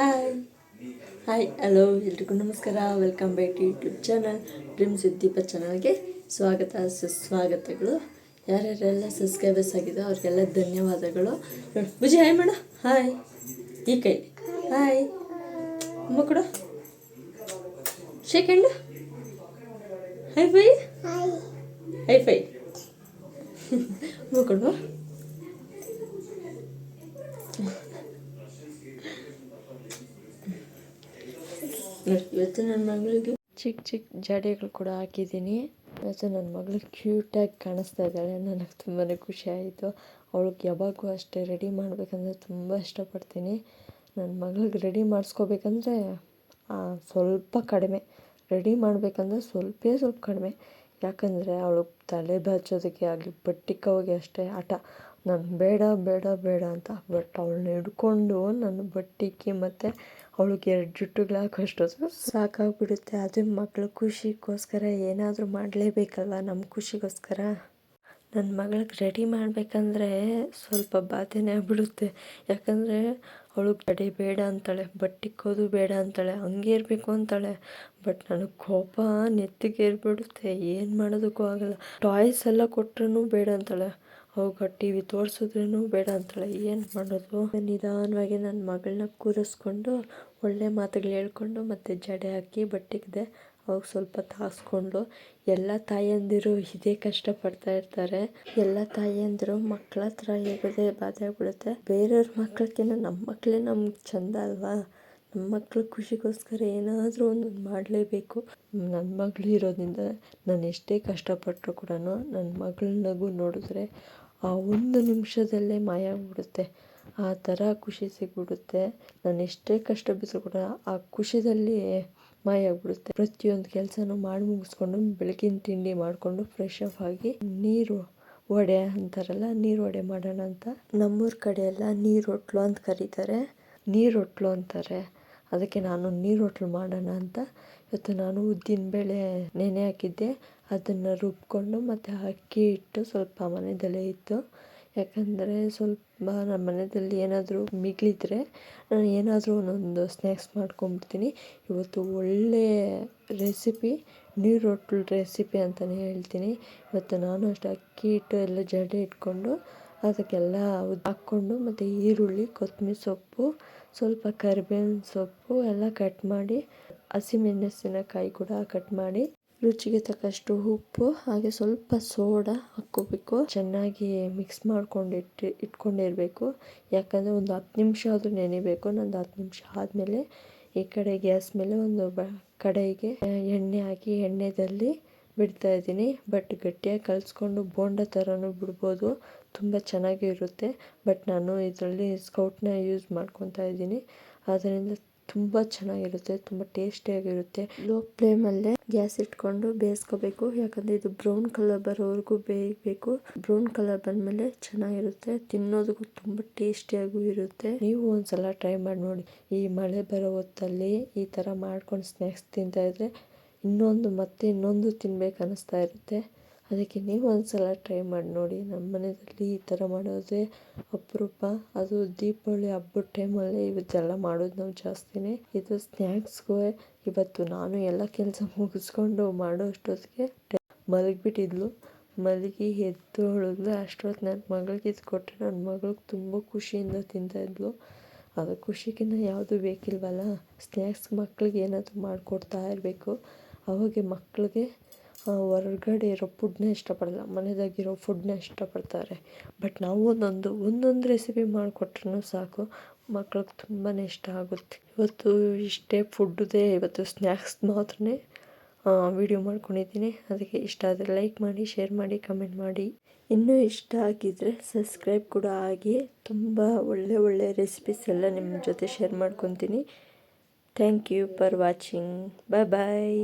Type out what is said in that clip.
Hi hi hello ಎಲ್ರಿಗೂ ನಮಸ್ಕಾರ. Welcome back to YouTube channel dream ಸುದ್ದೀಪ ದೀಪ ಚಾನಲ್ಗೆ ಸ್ವಾಗತ ಸುಸ್ವಾಗತಗಳು. ಯಾರ್ಯಾರೆಲ್ಲ ಸಬ್ಸ್ಕ್ರೈಬರ್ಸ್ ಆಗಿದೆ ಅವ್ರಿಗೆಲ್ಲ ಧನ್ಯವಾದಗಳು. ನೋಡಿ ಬುಜಿ ಹಾಯ್ ಮೇಡಮ್ ಹಾಯ್ ಈ ಕೈ. ಹಾಯ್ ಅಮ್ಮ ಕೊಡು. ಹೈ ಫೈ ಹೈ ಫೈ ಅಮ್ಮ ಕೊಡು. ಇವತ್ತು ನನ್ನ ಮಗಳಿಗೆ ಚಿಕ್ಕ ಚಿಕ್ಕ ಜಡೆಗಳು ಕೂಡ ಹಾಕಿದ್ದೀನಿ. ಇವತ್ತು ನನ್ನ ಮಗಳು ಕ್ಯೂಟಾಗಿ ಕಾಣಿಸ್ತಾ ಇದ್ದಾಳೆ. ನನಗೆ ತುಂಬಾ ಖುಷಿ ಆಯಿತು. ಅವಳಿಗೆ ಯಾವಾಗೂ ಅಷ್ಟೇ ರೆಡಿ ಮಾಡಬೇಕಂದ್ರೆ ತುಂಬ ಇಷ್ಟಪಡ್ತೀನಿ. ನನ್ನ ಮಗಳಿಗೆ ರೆಡಿ ಮಾಡಿಸ್ಕೋಬೇಕಂದ್ರೆ ಸ್ವಲ್ಪ ಕಡಿಮೆ. ರೆಡಿ ಮಾಡಬೇಕಂದ್ರೆ ಸ್ವಲ್ಪೇ ಸ್ವಲ್ಪ ಕಡಿಮೆ. ಯಾಕಂದರೆ ಅವಳು ತಲೆ ಬಾಚೋದಕ್ಕೆ ಆಗಲಿ ಬಟ್ಟಿಕ್ಕೋಗಿ ಅಷ್ಟೇ ಆಟ ನಾನು ಬೇಡ ಬೇಡ ಬೇಡ ಅಂತ. ಬಟ್ ಅವಳನ್ನ ಹಿಡ್ಕೊಂಡು ನನ್ನ ಬಟ್ಟಿಕ್ಕಿ ಮತ್ತು ಅವಳಿಗೆ ಎರಡು ಜುಟ್ಟುಗಳು ಹಾಕೋಷ್ಟೊತ್ತು ಸಾಕಾಗ್ಬಿಡುತ್ತೆ. ಅದು ಮಕ್ಳ ಖುಷಿಗೋಸ್ಕರ ಏನಾದರೂ ಮಾಡಲೇಬೇಕಲ್ವ ನಮ್ಮ ಖುಷಿಗೋಸ್ಕರ? ನನ್ನ ಮಗಳಿಗೆ ರೆಡಿ ಮಾಡಬೇಕಂದ್ರೆ ಸ್ವಲ್ಪ ಬಾಧೆನೇ ಆಗ್ಬಿಡುತ್ತೆ. ಯಾಕಂದರೆ ಅವಳು ರೆಡಿ ಬೇಡ ಅಂತಾಳೆ ಬಟ್ಟಿಕ್ಕೋದು ಬೇಡ ಅಂತಾಳೆ, ಹಂಗೆ ಇರಬೇಕು ಅಂತಾಳೆ. ಬಟ್ ನನಗೆ ಕೋಪ ನೆತ್ತಿಗೆ ಏರ್ಬಿಡುತ್ತೆ ಏನು ಮಾಡೋದಕ್ಕೂ ಆಗಲ್ಲ. ಟಾಯ್ಸ್ ಎಲ್ಲ ಕೊಟ್ರೂ ಬೇಡ ಅಂತಾಳೆ. ಅವಾಗ ಟಿ ವಿ ತೋರಿಸಿದ್ರೂ ಬೇಡ ಅಂತಾಳೆ. ಏನು ಮಾಡೋದು? ನಿಧಾನವಾಗಿ ನನ್ನ ಮಗಳನ್ನ ಕೂರಿಸ್ಕೊಂಡು, ಒಳ್ಳೆ ಮಾತುಗಳು ಹೇಳ್ಕೊಂಡು ಮತ್ತು ಜಡೆ ಹಾಕಿ ಬಟ್ಟೆಗಿದೆ ಅವಾಗ ಸ್ವಲ್ಪ ತಾಸ್ಕೊಂಡು, ಎಲ್ಲ ತಾಯಂದಿರು ಇದೇ ಕಷ್ಟಪಡ್ತಾ ಇರ್ತಾರೆ. ಎಲ್ಲ ತಾಯಂದಿರು ಮಕ್ಕಳ ಹತ್ರ ಹೇಗದೆ ಬಾಧೆ ಆಗ್ಬಿಡುತ್ತೆ ಬೇರೆಯವ್ರ ಮಕ್ಕಳಕ್ಕಿಂತ ನಮ್ಮ ಮಕ್ಕಳೇ ನಮ್ಗೆ ಚಂದ ಅಲ್ವಾ? ನಮ್ಮ ಮಕ್ಳ ಖುಷಿಗೋಸ್ಕರ ಏನಾದರೂ ಒಂದು ಮಾಡಲೇಬೇಕು. ನನ್ನ ಮಗಳು ಇರೋದ್ರಿಂದ ನಾನು ಎಷ್ಟೇ ಕಷ್ಟಪಟ್ಟರು ಕೂಡ ನನ್ನ ಮಗಳ ನಗು ನೋಡಿದ್ರೆ ಆ ಒಂದು ನಿಮಿಷದಲ್ಲೇ ಮಾಯ ಬಿಡುತ್ತೆ ಆ ಥರ ಖುಷಿ ಸಿಗ್ಬಿಡುತ್ತೆ. ನಾನು ಎಷ್ಟೇ ಕಷ್ಟ ಬಿದ್ದರೂ ಕೂಡ ಆ ಖುಷಿದಲ್ಲಿ ಮಾಯ ಆಗ್ಬಿಡುತ್ತೆ. ಪ್ರತಿಯೊಂದು ಕೆಲಸನೂ ಮಾಡಿ ಮುಗಿಸ್ಕೊಂಡು ಬೆಳಗಿನ ತಿಂಡಿ ಮಾಡಿಕೊಂಡು ಫ್ರೆಶ್ ಅಪ್ ಆಗಿ ನೀರು ವಡೆ ಅಂತಾರಲ್ಲ, ನೀರು ವಡೆ ಮಾಡೋಣ ಅಂತ. ನಮ್ಮೂರ ಕಡೆ ಎಲ್ಲ ನೀರು ಹೊಟ್ಲು ಅಂತ ಕರೀತಾರೆ. ನೀರು ಹೊಟ್ಲು ಅಂತಾರೆ. ಅದಕ್ಕೆ ನಾನು ನೀರು ಹೋಟ್ಲು ಮಾಡೋಣ ಅಂತ. ಇವತ್ತು ನಾನು ಉದ್ದಿನ ಬೇಳೆ ನೆನೆ ಹಾಕಿದ್ದೆ. ಅದನ್ನು ರುಬ್ಕೊಂಡು ಮತ್ತು ಅಕ್ಕಿ ಹಿಟ್ಟು ಸ್ವಲ್ಪ ಮನೆಯಲ್ಲೇ ಇತ್ತು. ಯಾಕಂದರೆ ಸ್ವಲ್ಪ ನಮ್ಮ ಮನೆಯಲ್ಲಿ ಏನಾದರೂ ಮಿಗಿಲಿದ್ರೆ ನಾನು ಏನಾದರೂ ಒಂದೊಂದು ಸ್ನ್ಯಾಕ್ಸ್ ಮಾಡ್ಕೊಂಬಿಡ್ತೀನಿ. ಇವತ್ತು ಒಳ್ಳೆಯ ರೆಸಿಪಿ, ನೀರು ಹೋಟ್ಲು ರೆಸಿಪಿ ಅಂತಲೇ ಹೇಳ್ತೀನಿ. ಇವತ್ತು ನಾನು ಅಷ್ಟೇ ಅಕ್ಕಿ ಹಿಟ್ಟು ಎಲ್ಲ ಜಡೆ ಇಟ್ಕೊಂಡು ಅದಕ್ಕೆಲ್ಲ ಹಾಕ್ಕೊಂಡು ಮತ್ತು ಈರುಳ್ಳಿ, ಕೊತ್ತಂಬ್ರಿ ಸೊಪ್ಪು, ಸ್ವಲ್ಪ ಕರಿಬೇವಿನ ಸೊಪ್ಪು ಎಲ್ಲ ಕಟ್ ಮಾಡಿ ಹಸಿಮೆಣಸಿನಕಾಯಿ ಕೂಡ ಕಟ್ ಮಾಡಿ, ರುಚಿಗೆ ತಕ್ಕಷ್ಟು ಉಪ್ಪು, ಹಾಗೆ ಸ್ವಲ್ಪ ಸೋಡಾ ಹಾಕ್ಕೋಬೇಕು. ಚೆನ್ನಾಗಿ ಮಿಕ್ಸ್ ಮಾಡ್ಕೊಂಡು ಇಟ್ಟು, ಇಟ್ಕೊಂಡಿರಬೇಕು. ಯಾಕಂದರೆ ಒಂದು ಹತ್ತು ನಿಮಿಷ ಆದರೂ ನೆನಿಬೇಕು. ನಂದು ಹತ್ತು ನಿಮಿಷ ಆದಮೇಲೆ ಈ ಕಡೆ ಗ್ಯಾಸ್ ಮೇಲೆ ಒಂದು ಬ, ಕಡೆಗೆ ಎಣ್ಣೆ ಹಾಕಿ, ಎಣ್ಣೆದಲ್ಲಿ ಬಿಡ್ತಾ ಇದ್ದೀನಿ. ಬಟ್ ಗಟ್ಟಿಯಾಗಿ ಕಲಿಸ್ಕೊಂಡು ಬೋಂಡ ಥರನೂ ಬಿಡ್ಬೋದು. ತುಂಬ ಚೆನ್ನಾಗಿ ಇರುತ್ತೆ. ಬಟ್ ನಾನು ಇದರಲ್ಲಿ ಸ್ಕೌಟ್ನ ಯೂಸ್ ಮಾಡ್ಕೊತಾ ಇದ್ದೀನಿ. ಅದರಿಂದ ತುಂಬ ಚೆನ್ನಾಗಿರುತ್ತೆ. ತುಂಬ ಟೇಸ್ಟಿಯಾಗಿರುತ್ತೆ. ಲೋ ಫ್ಲೇಮಲ್ಲೇ ಗ್ಯಾಸ್ ಇಟ್ಕೊಂಡು ಬೇಯಿಸ್ಕೋಬೇಕು. ಯಾಕಂದರೆ ಇದು ಬ್ರೌನ್ ಕಲರ್ ಬರೋವರೆಗೂ ಬೇಯಬೇಕು. ಬ್ರೌನ್ ಕಲರ್ ಬಂದಮೇಲೆ ಚೆನ್ನಾಗಿರುತ್ತೆ. ತಿನ್ನೋದಕ್ಕೂ ತುಂಬ ಟೇಸ್ಟಿಯಾಗೂ ಇರುತ್ತೆ. ನೀವು ಒಂದ್ಸಲ ಟ್ರೈ ಮಾಡಿ ನೋಡಿ. ಈ ಮಳೆ ಬರೋ ಹೊತ್ತಲ್ಲಿ ಈ ಥರ ಮಾಡ್ಕೊಂಡು ಸ್ನ್ಯಾಕ್ಸ್ ತಿಂತಾಯಿದ್ರೆ ಇನ್ನೊಂದು ಮತ್ತೆ ಇನ್ನೊಂದು ತಿನ್ಬೇಕು ಅನ್ನಿಸ್ತಾ ಇರುತ್ತೆ. ಅದಕ್ಕೆ ನೀವು ಒಂದ್ಸಲ ಟ್ರೈ ಮಾಡಿ ನೋಡಿ. ನಮ್ಮ ಮನೆಯಲ್ಲಿ ಈ ಥರ ಮಾಡೋದೇ ಅಪರೂಪ. ಅದು ದೀಪಾವಳಿ ಹಬ್ಬದ ಟೈಮಲ್ಲಿ ಇವತ್ತೆಲ್ಲ ಮಾಡೋದು ನಾವು ಜಾಸ್ತಿನೇ. ಇದು ಸ್ನ್ಯಾಕ್ಸ್ಗೂ ಇವತ್ತು ನಾನು ಎಲ್ಲ ಕೆಲಸ ಮುಗಿಸ್ಕೊಂಡು ಮಾಡೋ ಅಷ್ಟೊತ್ತಿಗೆ ಮಲಗಿಬಿಟ್ಟಿದ್ಲು. ಮಲಗಿ ಎದ್ದು ಹೊಳಗ್ಲು ಅಷ್ಟೊತ್ತು ನನ್ನ ಮಗಳಿಗೆ ಇದು ಕೊಟ್ಟರೆ ನನ್ನ ಮಗಳಿಗೆ ತುಂಬ ಖುಷಿಯಿಂದ ತಿಂತಾಯಿದ್ಲು ಅದು ಖುಷಿಗಿನ್ನ ಯಾವುದು ಬೇಕಿಲ್ವಲ್ಲ? ಸ್ನ್ಯಾಕ್ಸ್ ಮಕ್ಕಳಿಗೆ ಏನಾದರೂ ಮಾಡಿಕೊಡ್ತಾ ಇರಬೇಕು. ಅವಾಗೆ ಮಕ್ಕಳಿಗೆ ಹೊರ್ಗಡೆ ಇರೋ ಫುಡ್ನ ಇಷ್ಟಪಡಲ್ಲ. ಮನೆಯದಾಗಿರೋ ಫುಡ್ನ ಇಷ್ಟಪಡ್ತಾರೆ. ಬಟ್ ನಾವು ಒಂದೊಂದು ಒಂದೊಂದು ರೆಸಿಪಿ ಮಾಡಿಕೊಟ್ರೂ ಸಾಕು. ಮಕ್ಳಿಗೆ ತುಂಬಾ ಇಷ್ಟ ಆಗುತ್ತೆ. ಇವತ್ತು ಇಷ್ಟೇ ಫುಡ್ಡುದೇ ಇವತ್ತು ಸ್ನ್ಯಾಕ್ಸ್ ಮಾತ್ರನೇ ವಿಡಿಯೋ ಮಾಡ್ಕೊಂಡಿದ್ದೀನಿ. ಅದಕ್ಕೆ ಇಷ್ಟ ಆದರೆ ಲೈಕ್ ಮಾಡಿ ಶೇರ್ ಮಾಡಿ ಕಮೆಂಟ್ ಮಾಡಿ. ಇನ್ನೂ ಇಷ್ಟ ಆಗಿದ್ದರೆ ಸಬ್ಸ್ಕ್ರೈಬ್ ಕೂಡ ಆಗಿ ತುಂಬ ಒಳ್ಳೆ ಒಳ್ಳೆ ರೆಸಿಪೀಸ್ ಎಲ್ಲ ನಿಮ್ಮ ಜೊತೆ ಶೇರ್ ಮಾಡ್ಕೊತೀನಿ. Thank you for watching bye bye